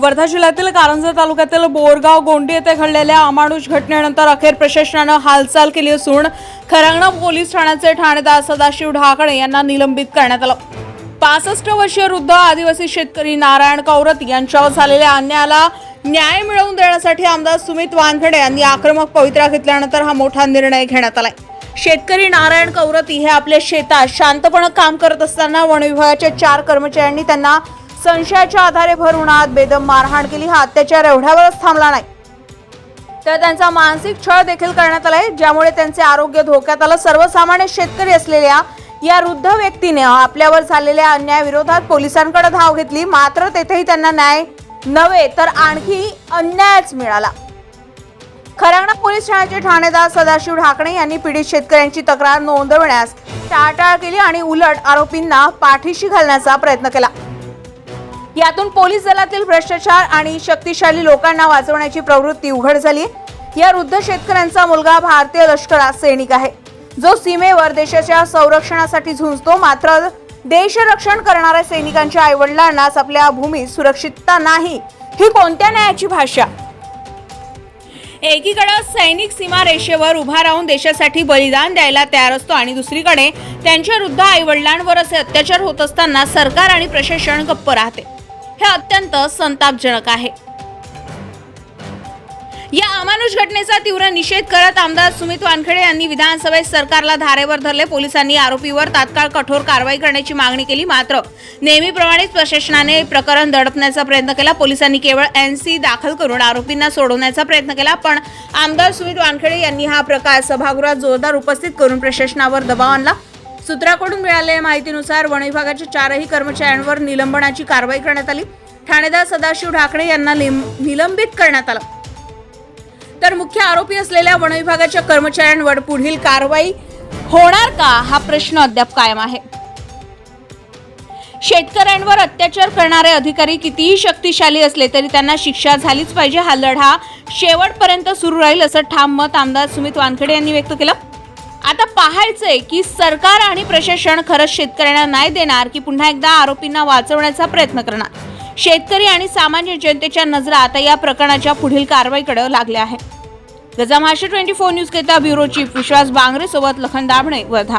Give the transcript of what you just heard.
वर्धा जिल्ह्यातील कारंजा तालुक्यातील बोरगाव गोंडी येथे घडलेल्या अमानुष घटनेनंतर अखेर प्रशासनानं हालचाल केली असून खरांगणा पोलीस ठाण्याचे ठाणेदार सदाशिव ढाकणे यांना निलंबित करण्यात आलं. पासष्ट वर्षीय वृद्ध आदिवासी शेतकरी नारायण कौरत यांच्यावर झालेल्या अन्यायाला न्याय मिळवून देण्यासाठी आमदार सुमित वानखडे यांनी आक्रमक पवित्रा घेतल्यानंतर हा मोठा निर्णय घेण्यात आलाय. शेतकरी नारायण कौरती हे आपल्या शेतात शांतपणे काम करत असताना वनविभागाच्या चार कर्मचाऱ्यांनी त्यांना संशयाच्या आधारे भर उन्हात बेदम मारहाण केली. हा अत्याचार एवढ्यावरच थांबला नाही. तर त्यांचा मानसिक छळ देखील करण्यात आलाय ज्यामुळे त्यांचे आरोग्य धोक्यात आलं. सर्वसामान्य शेतकरी असलेल्या या वृद्ध व्यक्तीने आपल्यावर झालेल्या अन्यायाविरोधात पोलिसांकडे धाव घेतली. मात्र तेथेही त्यांना न्याय नव्हे तर आणखी अन्यायच मिळाला. खरांगणा पोलीस ठाण्याचे ठाणेदार सदाशिव ढाकणे यांनी पीडित शेतकऱ्यांची तक्रार नोंदवण्यास टाळाटाळ केली आणि उलट आरोपींना पाठीशी घालण्याचा प्रयत्न केला. यातून पोलीस दलातील भ्रष्टाचार आणि शक्तिशाली लोकांना वाचवण्याची प्रवृत्ती उघड झाली. या वृद्ध शेतकऱ्यांचा मुलगा भारतीय लष्करात सैनिक आहे. जो सीमेवर देशाच्या संरक्षणासाठी झुंजतो मात्र देशरक्षण करणाऱ्या सैनिकांच्या आईवडिलांनाच आपल्या भूमीत सुरक्षितता नाही. ही कोणत्या न्यायाची भाषा? एकीकडे सैनिक सीमा रेषेवर उभा राहून देशासाठी बलिदान द्यायला तयार असतो आणि दुसरीकडे त्यांच्या वृद्ध आईवडिलांवर असे अत्याचार होत असताना सरकार आणि प्रशासन गप्प राहते. हे अत्यंत संतापजनक आहे. या अमानुष घटनेचा तीव्र निषेध करत आमदार सुमित वानखेडे यांनी विधानसभेत सरकारला धारेवर धरले. पोलिसांनी आरोपीवर तात्काळ कठोर कारवाई करण्याची मागणी केली. मात्र नेहमीप्रमाणेच प्रशासनाने प्रकरण दडपण्याचा प्रयत्न केला. पोलिसांनी केवळ एन सी दाखल करून आरोपींना सोडवण्याचा प्रयत्न केला. पण आमदार सुमित वानखेडे यांनी हा प्रकार सभागृहात जोरदार उपस्थित करून प्रशासनावर दबाव आणला. सूत्राकडून मिळालेल्या माहितीनुसार वन विभागाच्या चारही कर्मचाऱ्यांवर निलंबनाची कारवाई करण्यात आली. ठाणेदार सदाशिव ढाकणे यांना निलंबित करण्यात आलं. तर मुख्य आरोपी असलेल्या वन विभागाच्या कर्मचाऱ्यांवर पुढील कारवाई होणार का हा प्रश्न अद्याप कायम आहे. शेतकऱ्यांवर अत्याचार करणारे अधिकारी कितीही शक्तिशाली असले तरी त्यांना शिक्षा झालीच पाहिजे. हा लढा शेवटपर्यंत सुरू राहील असं ठाम मत आमदार सुमित वानखेडे यांनी व्यक्त केलं. आता पाहायचंय की सरकार आणि प्रशासन खरंच शेतकऱ्यांना नाही देणार की पुन्हा एकदा आरोपींना वाचवण्याचा प्रयत्न करणार? शेतकरी आणि सामान्य जनतेच्या नजरा आता या प्रकरणाच्या पुढील कारवाईकडे लागल्या आहे गजा महाराष्ट्र ट्वेंटी फोर न्यूज केता ब्युरो चीफ विश्वास बांगरे सोबत लखन दाभणे वर्धा.